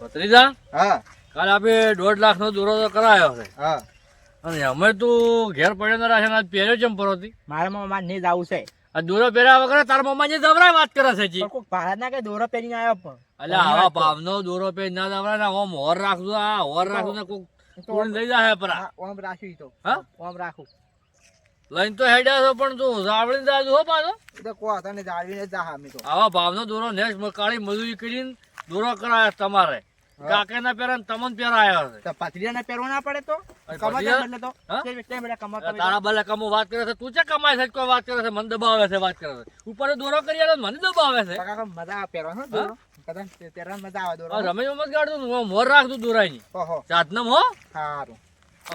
ભત્રીજા હા. કાલે આપણે દોઢ લાખ નો દોરો તો કરાયો છે. હા. અને અમે તું ઘેર પડ્યો ના રાખે ને આજ પહેર્યો છે પરોતી મારા મામા નહીં આવું છે. આ દોરો પહેર્યા વગર તાર મામા જે દવરાય વાત કરે છે જી. ભારત ના કે દોરો પહેરીને આવ્યો પણ. એટલે આવા ભાવનો દોરો પહેરી ના દવરાય ના ઓમ હોર રાખજો આ હોર રાખજો ને કોક કોણ લઈ જાય પરા. ઓમ રાખી તો. હા? ઓમ રાખું. લઈને તો હેડ્યા છો પણ તું સાંભળીને જાજો હો પાછો. તો કો તને જાળવીને જા આવા તો. આવા ભાવનો દોરો નેક્સ્ટ કાળી મજૂરી કરીને દોરો કરાય તમારે. કાકે ના પહેરા તમને પહેરાયો છે. તો પથરીને પહેરવો ના પડે તો? અરે કમર તો? કેમ કેમ બધા કમર તારા બલે કમો વાત કરે છે. તું છે કમાય છે કોઈ વાત કરે છે? મને દબાવે છે વાત કરે છે. ઉપર દોરો કરી આલે મને દબાવે છે. કાકા મજા આવે પહેરવાનો દોરો. કદાચ મજા આવે દોરો. રમેશ મત ગાડતું તું મોર રાખતું દોરાઈ ઓહો. જાતનમ હો સારું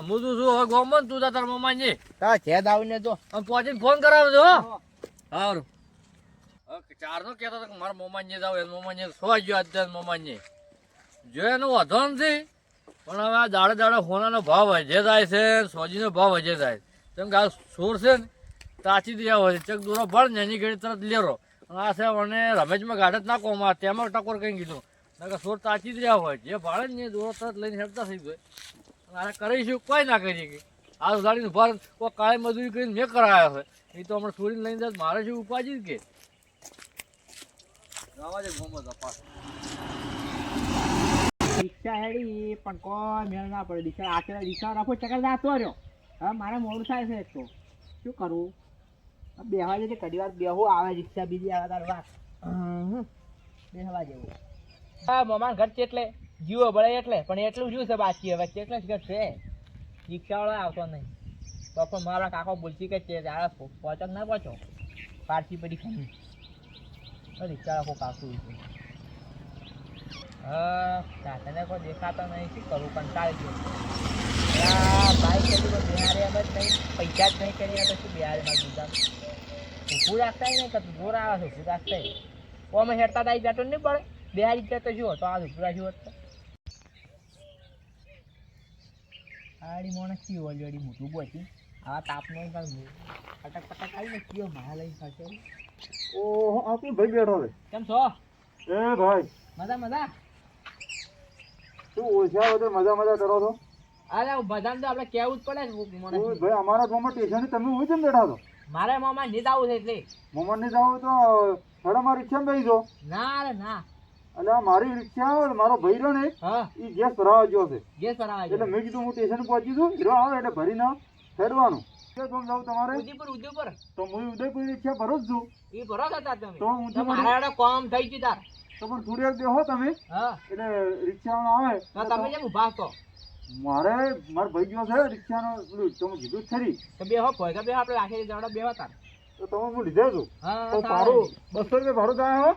હું તું શું હવે ગોમન તું તાર મમ્મા ને. તા છે દાવને જો. અને પહોંચીને ફોન કરાવજો હો. સારું ચાર નો કહેતો મારા મમ્મા ને જાવ એના મમ્મા ને સો ગયો અત્યારે મમ્મા ને? જો એનું વધો નથી, પણ હવે આ દાડે દાડે સોનાનો ભાવ વધે જાય છે, સોજીનો ભાવ વધે જાય. કેમ કે આ સોર છે ને, તાચી દયા હોય છે. ચક દૂરો ભળ ને એની ઘડી તરત લેરો. અને આ છે મને રમેશમાં ગાઢ જ નાખો આ તેમાં ટકોર કંઈ કીધું. નકર સોર તાચી જ રહ્યા હોય, જે ભાડે ને દૂરો તરત લઈને હેડતા થઈ ગયો. અને આ કરીશું, કોઈ ના કરી કે આ ઉધાડીને ભર કોઈ કાળી મજૂરી કરીને મેં કરાયો છે. એ તો હમણાં છોડીને લઈને જાય, મારે શું ઉપાજી જ કે? દે ગોમત અપાસ. રિક્ષા હેડી પણ કોઈ મેળ ના પડે. રિક્ષા આચરે રિક્ષા રાખો ચક્કર જાતો રહ્યો. હવે મારે મોડું થાય છે એક તો. શું કરવું બેહવા જશે ઘડી વાર બેહો આવે રિક્ષા બીજી આવે તાર વાત. બેહવા જેવું. હા મમાન ઘર છે એટલે જીવો ભળે એટલે? પણ એટલું જીવ છે બાકી? હવે કેટલે જ ઘર છે? રિક્ષાવાળો આવતો નહીં. તો પણ મારા કાકો બોલતી કે છે જાણે પહોંચો કે ના પહોંચો? પારસી પડી ખાઈ. રિક્ષા રાખો કાકું તને કોઈ દેખાતો નહીં. શું કરું? કંટાળી ગયો. બાઈક કરી તો બિહારી એમ જ નહીં. પૈસા જ નહીં કરી તો શું બિહારી માં ગુજરાત ઊભું રાખતા નહીં કરતું. જોર આવે છે ઊભું રાખતા ઓ અમે હેરતા તાઈ બેઠો નહીં પડે. બિહારી જતો શું હતો આ ઊભું રાખ્યું હતું તો. આડી મોણે કયો ઓલરેડી મોટું બોતી આ તાપનો કટક પટક આવીને કયો મારા લઈને ખસે ઓહો આપણો ભાઈ બેઠો છે. કેમ છો? એ ભાઈ. મજા મજા? શું ઓછા બધે મજા મજા કરો છો? અરે બધાને તો આપણે કેવું જ પડે ને ભાઈ અમારા ગામમાં ટેશન તમે હોય છે બેઠા છો? મારે મામા નીંદ આવું છે એટલે. મામા ને આવું તો હડમાં રિક્ષામાં બેસી જો ના રે ના. એટલે મારી રિક્ષા મારો ભાઈ રહ્યો ને એ ગેસ ભરાવા ગયો છે. ગેસ ભરાવા એટલે મેં કીધું હું સ્ટેશન પહોંચી છું હીરો આવે એટલે ભરીને હેડવાનું. ક્યાં ગામ જાવ તમારે? ઉદયપુર ઉદયપુર. તો હું ઉદયપુર રિક્ષા ભરું જ છું. એ ભરો હતા તમે. તો હું મારા કોમ થઈ ગયું તાર. તો પણ થોડી વાર બેહો તમે એટલે રિક્ષાવાળો આવે તમે કેમ ઊભા છો? મારે માર ભાઈ ગયો છે રિક્ષાનો પેલું તમે કીધું ખરી. તો બેહો ભોય કે બેહો આપણે રાખી જવડા બેહો તાર. તો તમે હું લીધે છું. તો. ભાડું બસો રૂપિયા ભાડું થાય હો.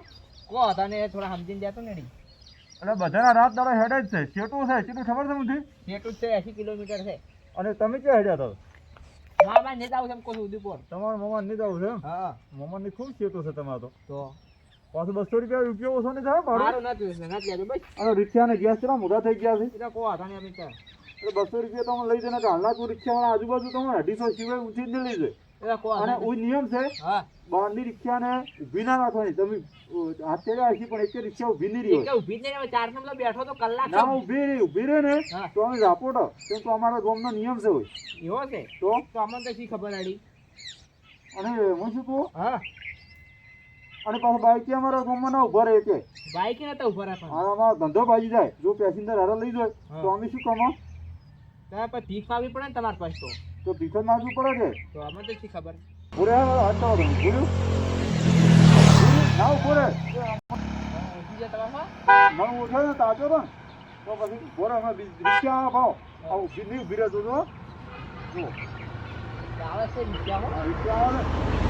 કો તને થોડા સમજીને દેતો ને એટલે બધાના રાત દાડો હેડ જ છે. સેટું છે શેટું ખબર છે મને સેટું છે એસી કિલોમીટર છે. અને તમે ક્યાં હેડ્યા તો? મામા નેતા આવું છે એમ કહું ઉદયપુર. તમારા મમ્મા નહીં જવું છે હા હા. ની ખૂબ શેટું છે તમારે તો? પાછું બસો રૂપિયા રૂપિયો ઓછો નહીં થાય મારો? અને રિક્ષા ને ગેસ કેટલા મોટા થઈ ગયા છે? બસો રૂપિયા તમે લઈ જઈને હાલના તું રિક્ષાવાળા આજુબાજુ તમે અઢીસો સિવાય ઊંચી જ લઈ જાય. અને હતા નિયમ છે હા. રિક્ષા ને ઊભી ના રાખવાની. તમે અત્યારે આવી પણ એક રિક્ષા ઊભી નહીં રહી નહીં ચાર નંબર બેઠો તો કલાક ના ઊભી રહી ઊભી રહે ને તો અમે રાપોટો કેમ તો અમારા ગામનો નિયમ છે હોય એવો છે? તો? તો અમને તો શી ખબર આડી અને હું શું કહું? હા. અને પાછું બાઈક અમારા ગામમાં ના ઊભા રહે કે બાઈક નતા ઊભા રાખવા હા અમારો ધંધો ભાજી જાય જો પેસેન્જર હારા લઈ જાય. તો અમે શું કમો તમે પર ભીખ માગવી પડે ને તમારે પાસે તો તો ભીખ માગવું પડે છે તો અમે તો શી ખબર પૂરે તમે પૂર્યું ના પૂરે મને ઉઠે ને તાજો ને તો પછી પૂરે અમે રિક્ષા ભાવ આવું ઊભી નહીં ઊભી તો જો આવે છે રિક્ષા આવે ને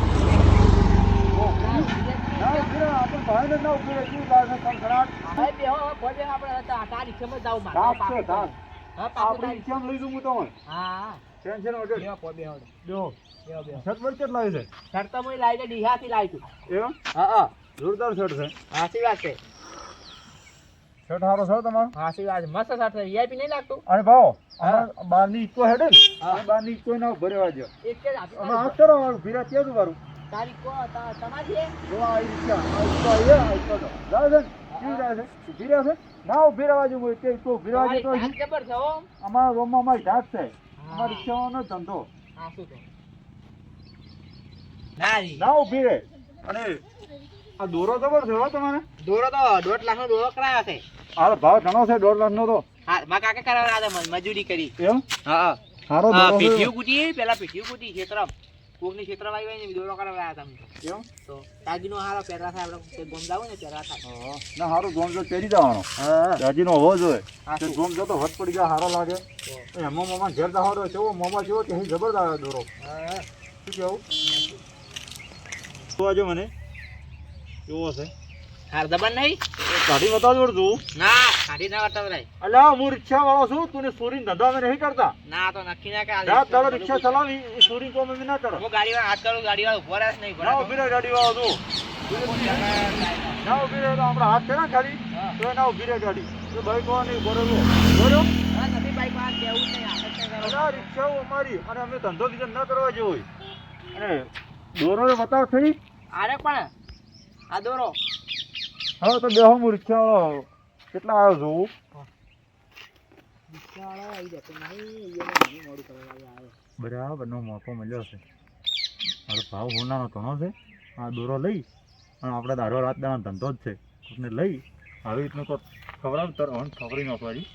જોરદાર શર્ટ છે હાસી વાત છે શર્ટ સારો છે તમારો હાસી વાત. મસ્ત શર્ટ છે વીઆઈપી નહીં લાગતું અરે ભાવ હા. બારની ઇકો હેડે બાર બારની ઇકો ના ભરેવા જો એક જ આપી અમે તારી- આ કરો વાળું ભીરા ત્યાં જ વાળું તારી કો તમારી જો આ ઈ આ ઇકો આ ઇકો જાવ છે ને? ના રહેવા જેવું હોય કે તું રહેવા જતો. અમારા રોમમાં અમારી છે. ધંધો. ઊભી ના રહે અને આ દોરો જબર છે હો તમારે? દોરો તો દોઢ લાખ નો દોરો કરાયો છે. આ ભાવ ઘણો છે દોઢ લાખ નો તો. હા મારા કાકા કરાવડા હતા મજૂરી કરી. એમ? હા. સારો હા દોરો પીઠીયું છે કૂટી પેલા પીઠીયું કૂટી ખેતરમ. કોકની ક્ષેત્ર આવી હોય ને દોરો કરવા હતા કેમ તો. એમ તો તાગીનો હારો પહેરા થાય આપણે ગોમ જાવ ને પહેરા થાય. ના સારું ગોમ જો પહેરી જવાનો. હા. દાજીનો હોવો જોઈએ. તે ગોમ જો તો હટ પડી જાય સારો લાગે. એમાં મોમાં ઘેર દહાડો કેવો મોમાં જેવો કે અહીં જબરદસ્ત દોરો. હા. શું કેવું? તો જો મને. કેવો છે હાર દબાણ નહીં? કાઢી બતાવજો તું ના કાઢી ના વટાવરાય. અલ્યા હું રિક્ષા વાળો છું તું સોરી ધંધો અમે નહીં કરતા. ના તો નક્કી ના કે રાત દાડો રિક્ષા ચલાવી એ ચોરી તો અમે ના કરો હું ગાડી હાથ કરું ગાડી વાળો ઊભો રહેશ નહીં ના ઊભી રહે ગાડી વાળો તું. ના ઊભી રહે તો આપણા હાથ છે ને ખાલી. તો ના ઊભી રહે ગાડી. તો બાઈક વાળા નહીં બરોબર બરોબર નથી બાઈક વાળા કેવું નહીં રિક્ષાઓ અમારી અને અમે ધંધો બીજો ન કરવા જેવો અને દોરો બતાવ થઈ. અરે પણ આ દોરો. હવે તો બેહો હું રિક્ષા કેટલા આવ્યો જોવું બરાબર, નો મોકો મળ્યો છે મારો ભાવ હોનાનો ઘણો છે. આ દોરો લઈ, અને આપણે દારો રાત દાણા ધંધો જ છે. કોકને લઈ, આવી રીતનું તો ખવડાવ, તર હણ ખવડી નાખવાની.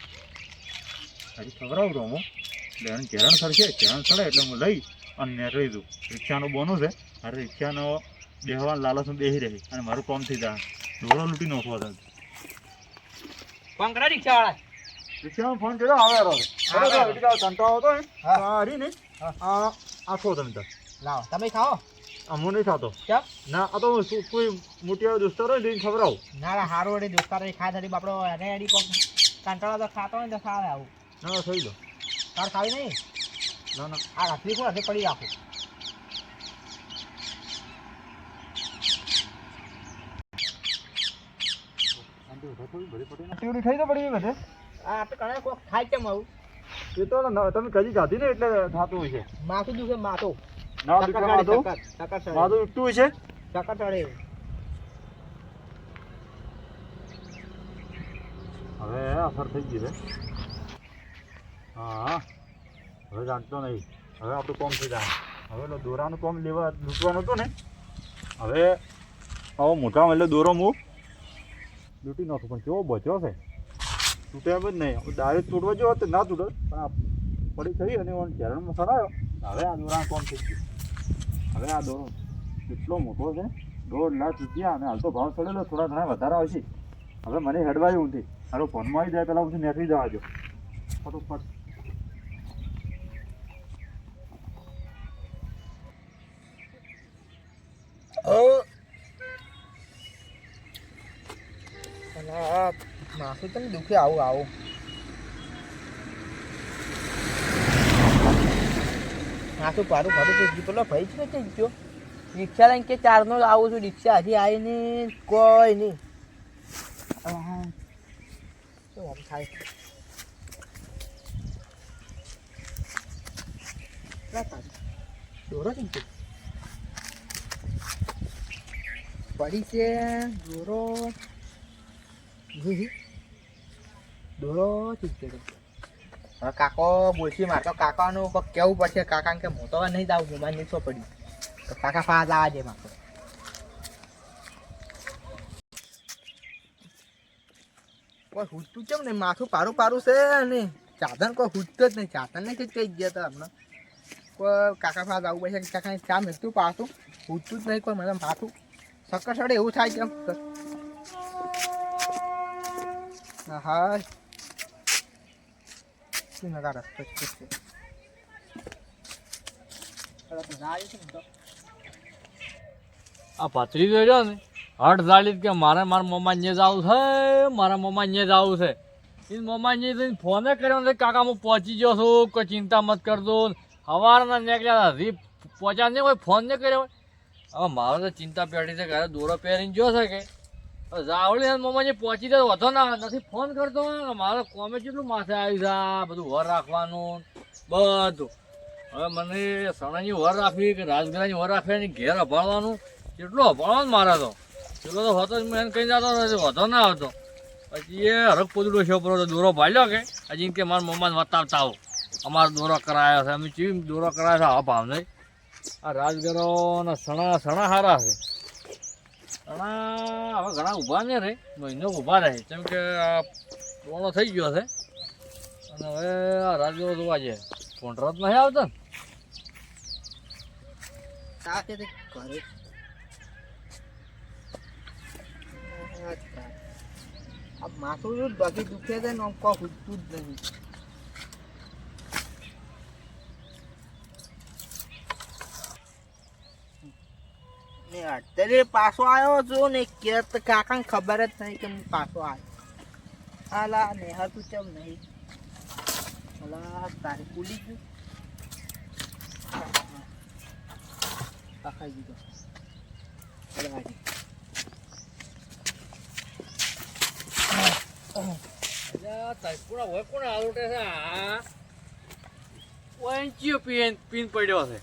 હજી ખવડાવું હું. એટલે એને કેરણ સડશે કેરણ સડે એટલે હું લઈ અને નીકળી દઉં. રિક્ષાનું બોનું છે. મારે રિક્ષાનો બેહવા લાલચ બેસી રહી. અને મારું કોમ થઈ જાય. દોરો લૂંટી નાખવો છે ફોન કરો રિક્ષાવાળા. રિક્ષામાં ફોન કર્યો આવે બરાબર કંટાળો હતો ને હા. તો આ ને હા. આ આખો તમે તો લાવો. તમે ખાઓ? અમો નહીં ખાતો. કેમ? ના આ તો કોઈ મોટી આવે દોસ્તાર હોય ને એને ખવડાવું ના ના હારો વળી દોસ્તારો ખાય તરી બાપડો એને એડી કોક કંટાળો તો ખાતો ને તો ખાવે આવું. ના થઈ લો. તાર ખાવી નહીં? ના ના. આ રાત્રી કોણ? હાથે પડી રાખું. ટીવડી થઈ તો પડી બધે? આ તો કણે કોક થાય કેમ આવું? એ તો તમે કજી ખાધી ને એટલે થતું હોય છે. માથું દુખે માથો. ના દુખે માથો? માથું ઉઠતું હોય છે? ચક્કર ચડે. હવે અસર થઈ ગઈ છે. હા હવે જાણતો નહીં. હવે આપણું કોમ થઈ જાય. હવે દોરાનું કોમ લેવા લૂંટવાનું હતું ને. હવે આવો મોટામાં એટલે દોરો હું લૂંટી નાખું, પણ કેવો બચ્યો છે? તૂટે એમ જ નહીં. ડાયરેક્ટ તૂટવા જેવો તો ના તૂટે. પણ પડી થઈ અને ચરણમાં સરાયો હવે આ દોરા કોણ થઈ ગયું? હવે આ દોરો કેટલો મોટો છે. દોઢ લાખ રૂપિયા અને હાલ તો ભાવ ચડેલો, થોડા ઘણા વધારા આવશે. હવે મને હેડવાયું નથી. મારો ફોનમાં આવી જાય પહેલાં પછી નેકળી જવા દો ફટોફટ. માથું તને દુખે, આવું આવું. માથું પારું પારું થઈ ગયું પેલો ભાઈ છે કે ગયો. રિક્ષા લઈને કે ચારનો આવું છું, રિક્ષા હજી નહીં, કોઈ નહીં. શું થાય? દોરો કેમ છે પડી છે દોરો હવે કાકો બોલશે મારે તો કાકાનું કોક કેવું પડશે? કાકા કે હું તો નહીં જાઉં, હું મારે નીચો પડી. તો કાકા ફાજ લાવા દે મારે કોઈ હુજતું કેમ ને માથું પારું પારું છે ને. ચાદન કોઈ હુજતો જ નહીં. ચાદન ને કઈ ગયા હતા હમણાં. કોઈ કાકા ફાજ આવું પડશે કાકા ચા મેળતું પાછું? હુજતું જ નહીં કોઈ મને માથું. સક્કર સડે એવું થાય કેમ? હા. શું નગા રસ્તો છે આ ભત્રીજો જોયો ને હટ ઝાલી કે મારે મારા મમ્મા ને જવું છે મારા મમ્મા ને જવું છે. એ મમ્મા ને જઈને ફોને કર્યો ને કાકા હું પહોંચી ગયો છું કોઈ ચિંતા મત કરજો સવારના નીકળ્યા હતા હજી પહોંચ્યા નહીં હોય ફોન ને કર્યો હવે મારે તો ચિંતા પેઢી છે ઘરે દોરો પહેરીને જોશે કે? જાવડી મમ્મા પહોંચી જાય વધો ના, નથી, ફોન કરતો મારે કોમે કેટલું માથે આવી જા બધું વર રાખવાનું, બધું. હવે મને સણાની વર રાખવી કે રાજગરાની વર રાખવી ઘેર અભાળવાનું. કેટલું અભાળવાનું મારા તો. પેલો તો હતો જ, મેં એને કઈ જતો વધો ના હતો પછી એ હરક પોતડો છે પર દોરો ભાલ્યો કે, હજી કે મારા મમ્માને વતાવતા આવો. અમારો દોરો કરાયો છે, અમે ચીમ દોરો કરાયો છે આ ભાવ નહીં આ રાજગરોના સણા સણા સારા છે. સણા હવે ઘણા ઊભા ને રે. મહિનો ઊભા રહે. કેમ કે આ પોણો થઈ ગયો છે. અને હવે આ રાજ્યો જોવા છે. કોન્ટ્રાક્ટ નહીં આવતો ને. ઘરે. આ માથું બાકી દુખે છે ને આમ કોઈ જ નહીં ને અત્યારે પાછો આવ્યો છું ને કે કાકાને ખબર જ નહીં કે હું પાછો આવ્યો. હાલા નેહા તું કેમ નહીં? હાલા તારે ભૂલી ગયું? પકાઈ દીધો અલ્યા, હોય કોણ આલોટે છે? આ? પીન પીન પડ્યો છે?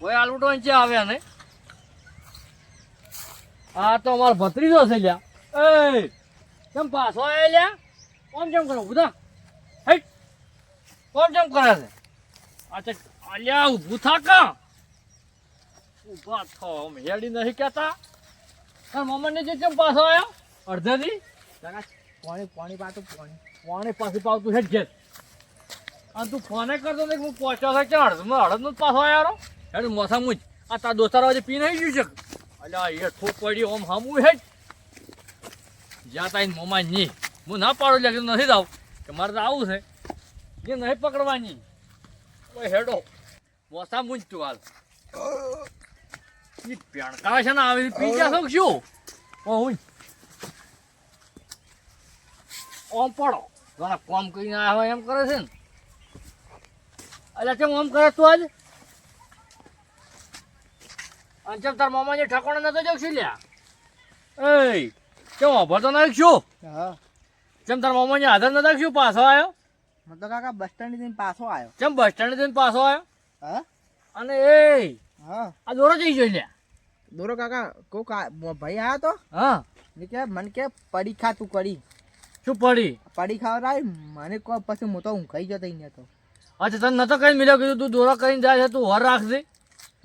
ઓય આલુટો અંચી આવ્યા ને? આ તો અમારો ભત્રીજો છે લ્યા. એ કેમ પાછો આવ્યા લ્યા? કોમ કેમ કરો ઉધા હેટ કોમ કેમ કરે છે? તો અલ્યા ઊભું થા કા? ઊભા થો, અમે હેડી નહીં કહેતા. તાર મમ્મીને જે કેમ પાછો આવ્યો અડધેથી? કાકા, પાણી પાણી પાતું પાણી. પાણી પાછી પાવતું જ ઘેર. અને તું ફોને કરતો નહીં, હું પહોંચ્યો છે કે અડધ અડધ નો જ પાછો આવ્યો હેડ મોસા મુજ આ તાર દોસ્તાર આજે પી નહીં ગયું છે. અલ્યા, એ ઠોક પડી ઓમ હામું હે જ્યાં તાઈ મોમાં ની. હું ના પાડું લે નથી જાવ કે મારે તો આવું છે. એ નહીં પકડવાની. ઓય હેડો. મોસા મુજ તું હાલ. ઈ પેણકા છે ને આવી પી કે શું? ઓ હું ઓમ પડો. કોમ કરીને આવ્યા એમ કરે છે ને. એટલે કેમ ઓમ કરે તું આજ અને ચમ તાર મામા જે ઠકોણા નતો જવું છું લ્યા? એ કેમ અભર તો નાખ્યું? હા. ચમ તાર મામા આધાર નતા શું પાછો આવ્યો મતલબ કાકા બસ સ્ટેન્ડથી પાછો આવ્યો ચમ બસ સ્ટેન્ડથી પાછો આવ્યો હા? અને એ હા. આ દોરો જઈ ગયો લ્યા. દોરો કાકા કો ભાઈ આવ્યો તો? હા. ને કે મને કે પડી ખા તું કરી શું પડી? પડી રાય મને કોઈ પછી હું તો ઊંઘાઈ જતો ને તો અચ્છા તને નતો કઈ મિલ્યો કીધું તું દોરો કરીને જાય છે તું હોર રાખજે. તો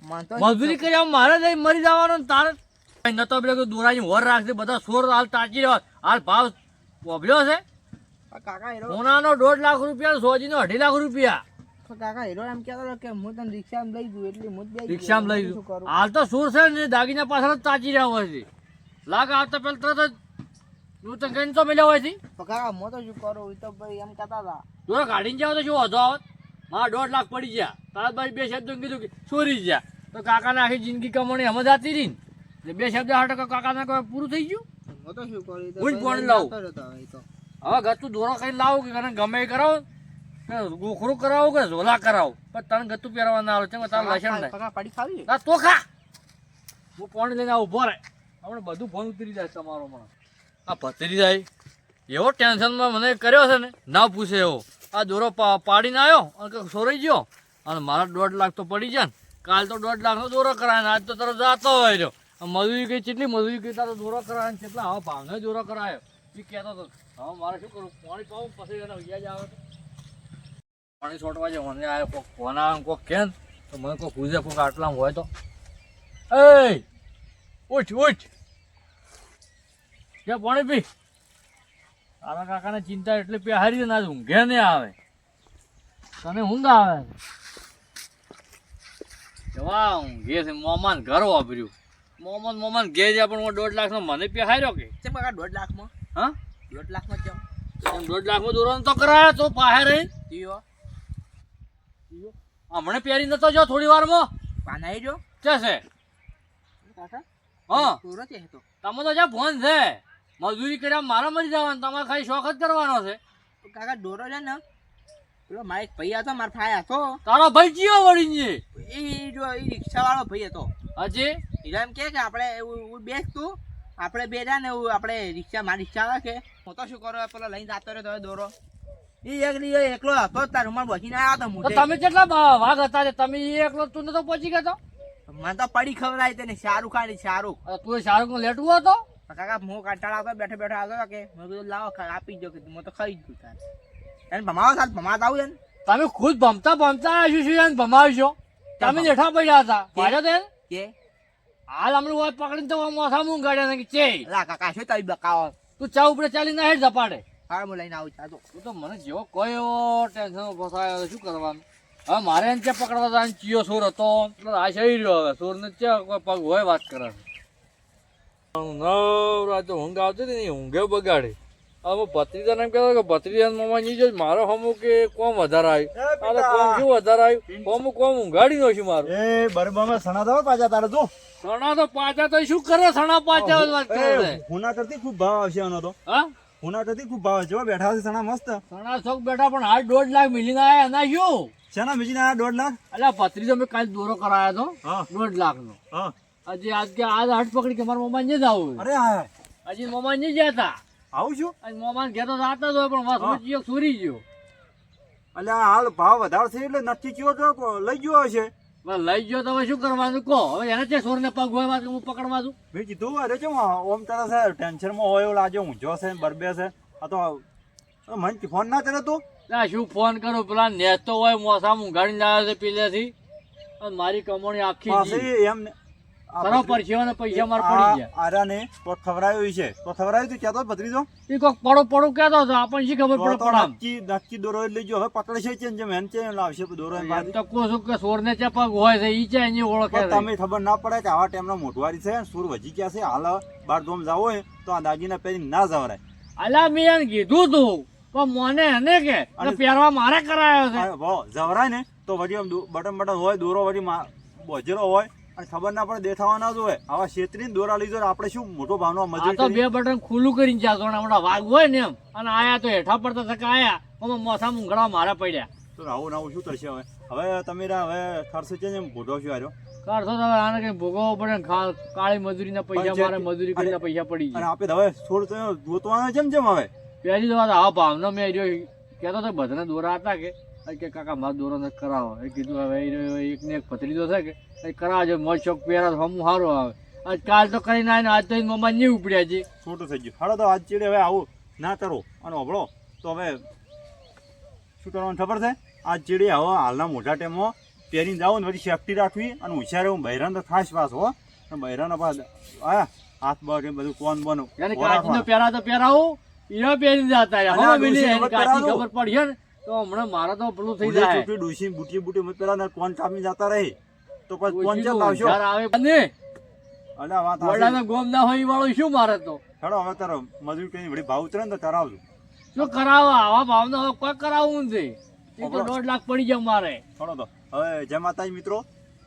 મજૂરી કરી આમ મારે જઈ મરી જવાનો તારે. નતો પેલો દોરાની વર રાખજે બધા સોર હાલ તાચી રહ્યો હાલ ભાવ વભલ્યો છે? કાકા હીરો સોનાનો દોઢ લાખ રૂપિયા સોજીનો અઢી લાખ રૂપિયા. કાકા હીરો એમ કહેતો હતો કે હું તને રિક્ષામાં લઈ જઉં એટલે હું રિક્ષામાં લઈ જઉં. હાલ તો સુર છે ને દાગીના પાછળ જ તાચી રહ્યા હોય છે. લાગ આવતા પેલા તરત જ તું તો કઈ તો મિલ્યો હોય છે. કાકા હું તો શું કરું? તો ભાઈ એમ કહેતા હતા. દોરો કાઢીને જાવ તો શું વાંધો આવત મારા દોઢ લાખ પડી ગયા. તારા ભાઈ બે શબ્દ કીધું કે ચોરી ગયા. તો કાકાને આખી જિંદગી કમાણી હમ જાતી રહી ને. બે શબ્દ હાટો કાકાને પૂરું થઈ ગયું? હું કરું? લાવું. હવે ગતું દોરો કઈ લાવું કે ગમે કરાવો? ગોખરું કરાવો કે ઝોલા કરાવો? પણ તને ગતું પહેરવા ના આવે છે તારું લસણ નહીં કાકા પડી ખાવી ના તો ખા. હું પાણી લઈને ઊભો રહે. હમણાં બધું ફોન ઉતરી જાય તમારો આ પતરી જાય. એવો ટેન્શનમાં મને કર્યો છે ને ના પૂછે એવો. આ દોરો પાડીને આવ્યો અને સોરાઈ ગયો. અને મારા દોઢ લાખ તો પડી જાય ને. કાલ તો દોઢ લાખનો દોરો કરાય આજ તો તરત જાતો હોય રહ્યો. મજૂરી કઈ કેટલી મજૂરી કઈ તારો દોરો કરાય કેટલા હવે ભાંગે દોરો કરાયો. એ કહેતો હતો હવે મારે શું કરું? પાણી પાવું પછી એને વ્યાજ આવે. પાણી છોટવા જે મને આવ્યો કોક ફોન આવે કોક કેન તો મને કોઈ પૂછે, કોક આટલામાં હોય તો? એ ઉઠ ઉઠ. કે પાણી પી? તારા કાકાને ચિંતા એટલે પી હારી ના ઊંઘે નહીં આવે. તને ઊંઘ આવે? જવા ઊંઘે છે મોમાન ઘર વાપર્યું. મોમાન મોમાન ઘે છે પણ હું દોઢ લાખનો મને પહેર્યો કે? ચેમ કાકા દોઢ લાખમાં? હા? દોઢ લાખમાં દોઢ લાખમાં દોરવાનું તો કરાય તો પાહે રહી. જીઓ હમણે પહેરી નતો જો થોડી વારમાં? પાનાઈ જો છે? છે કાકા? હા. તો. તમે તો જ્યાં ફોન છે. મજૂરી કર્યા મારા મરી જવાનું તમારે ખાલી શોખ જ કરવાનો છે. કાકા દોરો છે ને પેલો ભાઈ હતો મારો ભાઈ હતો. તારો ભાઈ જીઓ વળી એ જો એ રિક્ષા વાળો ભાઈ હતો. હજી એમ કે કે આપણે એવું એવું બેસ તું આપણે બે ને એવું આપણે રિક્ષા મારી રિક્ષા આવે કે હું તો શું કરું? પેલો લઈને જતો રહ્યો તો દોરો. એ એક એકલો હતો તાર રૂમાલ બચીને આવ્યો હતો તમે કેટલા ભા- હતા તમે એકલો તું નતો પહોંચી ગયો તો? મને તો પડી ખબર આવી તેને શાહરુખ ખાન શાહરુખ. તું શાહરુખ નો લેટવો હતો? કાકા હું કંટાળા આવતો બેઠો બેઠો આવતો કે મેં કીધું લાવો આપી દો કીધું હું તો ખાઈ જ ગયું તાર. એને ભમાવો સાહેબ ભમાતા આવું છે ને તમે ખુદ ભમતા ભમતા આવ્યું છું એને ભમાવશો? તમે જેઠા પડ્યા હતા. ભાજો તે કે? હાલ હમણાં વાત પકડીને તો મોસા મું ગાડ્યા ને કે ચે. લા કાકા શું તારી બકાવો તું ચા ઉપર ચાલી ના હેઠ ઝપાડે હા હું લઈને આવું ચાલો તું તો મને જેવો કયો ટેન્શન ફસાયો શું કરવાનું? હવે મારે એને ત્યાં પકડવા જવાનું ચિયો સોર હતો? એટલે આ થઈ રહ્યો હવે. સોર ને ત્યાં કોઈ પગ હોય વાત કરે નવરા તો ઊંઘ આવતી હતી ને ઊંઘે બગાડી. હવે ભત્રીજાને એમ કહેતો કે ભત્રીજા મામા નહીં જોઈ મારો હમું કે કોમ વધારે આવ્યું અરે કોમ શું વધારે આવ્યું કોમ કોમ ઊંઘાડી નો છું મારું. એ બરબામાં સણા દાવ પાછા તારે તું સણા તો પાછા તો શું કરે સણા પાછા વાત કરે? છે હુના કરતી ખૂબ ભાવ આવશે આનો તો. હા? હુના કરતી ખૂબ ભાવ આવશે. બેઠા છે સણા મસ્ત. સણા શોખ બેઠા પણ હાલ દોઢ લાખ મિલીને આયા એના શું? શેના મિલી ના દોઢ લાખ? અલ્યા ભત્રીજો મેં કાલ દોરો કરાયો હતો દોઢ લાખ નો હા. હજી આજ કે આજ હાથ પકડી કે મારા મમ્મા ને જ આવું અરે હા. હજી મમ્મા ને ગયા હતા. આવું છું અને મોમાન ને ઘેર તો જાતા જ હોય પણ વાસ હા. સુરી ગયો. અલ્યા હાલ ભાવ વધારે છે એટલે નક્કી કયો તો લઈ ગયો હશે. લઈ ગયો તો હવે શું કરવાનું? કહો હવે એને છે સોરને પગ હોય હું પકડવા છું મેં કીધું અરે છે ઓમ તારા સાહેબ ટેન્શનમાં હોય એવું લાગે ઊંઝો છે બરબે છે. આ તો મને ફોન ના કરે તું? ત્યાં શું ફોન કરું? પેલા નેતો હોય મોસા ઊંઘાડી લાવ્યો છે પેલેથી. મારી કમાણી આખી. એમ ને- આ કરો ભત્રી- પરસેવા ને પૈસા મારે પડી ગયા. આરાને તો ખવડાવ્યું છે. તો ખવડાવ્યું તું કહેતો ભત્રીજો? એ કોક પડો પડો કહેતો હતો. આપણને શી ખબર પડે તો નક્કી નક્કી દોરો જ લઈ હવે પકડે છે? ચેન જેમ એને લાવશે દોરો એમ તો કહું છું કે સોર ને પગ હોય છે ઈ છે એની ઓળખે તમે ખબર ના પડે કે આવા ટાઈમના મોટવારી છે? સુર વજી ગયા છે? હાલ બાર ધોમ જાવ હોય તો આ દાગીના પહેરી ના જવરાય અલા મેં કીધું તું પણ મોને એને કે પહેરવા મારે કરાયો છે. જવરાય ને. તો વળી બટન બટન હોય દોરો વળી બોજરો હોય અને ખબર ના પડે દેખાવા ના જોવે આવા છેતરીને દોરા લીધો આપણે શું મોટો ભાવનો આ મજૂરી તો બે બટન ખુલ્લું કરીને જાતો ને હમણાં વાઘ હોય ને એમ અને આયા તો હેઠા પડતા થકા આયા ઓમાં મોથા મૂંગળા મારા પડ્યા. તો આવું નાવું શું થશે હવે? હવે તમે હવે ખર્ચો છે ને ભોગવો છો આર્યો કરશો તો આને કઈ ભોગવવો પડે ને કાળી મજૂરીના પૈસા મારે મજૂરી કરીને પૈસા પડી અને આપણે હવે થોડું તો ગોતવાના જેમ જેમ હવે. પહેલી તો વાત આ ભાવનો મેં જો કહેતો તો બધાને દોરા હતા કે કે કાકા મારા દોરો નથી કરાવો. એ કીધું હવે એ એક ને એક પથરીજો છે કે? એ કરાવજો મોજ શોખ પહેરા હમું સારું આવે. આજ કાલ તો કરીને આવીને આજ તો મમ્મા નહીં ઉપડ્યા છે છોટું થઈ ગયું. હાડો તો આજ ચીડે હવે આવું ના કરો. અને અભળો તો હવે શું કરવાનું ખબર છે? આજ ચીડે હવે હાલના મોટા ટાઈમમાં પહેરીને જાઓ ને પછી સેફટી રાખવી અને હોશિયાર હું બહેરાને તો ખાસ પાસ હો. બહેરાના પાસ આ હાથ બહાર બધું કોન બનો. પહેરા તો પહેરાવું એ પહેરી જતા. ખબર પડી ને? તો હમણાં મારે તો પેલું થઈ જાય. ડૂસી બુટી બુટી મત પેલા કોણ કામી જતા રહે? તો પછી કોણ ડોશીનું લાવશો આવે ને આ વાત હાચી. ગોમ ના હોય વાળો શું મારે તો? હેડો હવે તારો મજૂર કઈ વળી ભાવ ઉતરે ને તો કરાવજો. શું કરાવવા આવા ભાવના કોઈ કરાવવું નથી. એ તો દોઢ લાખ પડી જાય મારે. હેડો તો. હવે જય માતાજી મિત્રો.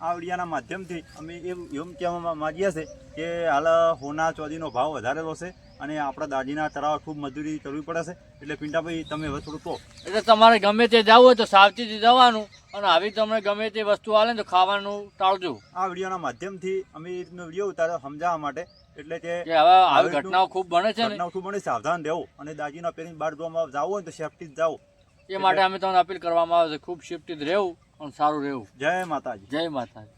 આ વિડીયાના માધ્યમથી અમે એમ એમ કહેવા માંગીએ છીએ કે હાલ હોના ચોદીનો ભાવ વધારે છે અને આપણા દાદીના તળાવ ખૂબ મજૂરી કરવી પડે છે. એટલે પિંટાભાઈ તમે હવે થોડું કહો. એટલે તમારે ગમે તે જવું હોય તો સાવચેતી જવાનું અને આવી તમને ગમે તે વસ્તુ આવે ને તો ખાવાનું ટાળજો. આ વિડીયોના માધ્યમથી અમે એ રીતનો વીડિયો ઉતાર્યો સમજાવવા માટે. એટલે કે હવે આવી ઘટનાઓ ખૂબ બને છે ઘટનાઓ ઘટના ખૂબ બને સાવધાન રહેવું અને દાદીના પહેરીને બહાર જોવામાં જવું હોય તો સેફટી જ જાઓ એ માટે અમે તમને અપીલ કરવામાં આવે છે. ખૂબ સેફટી રહેવું. અને સારું રહેવું. જય માતાજી. જય માતાજી.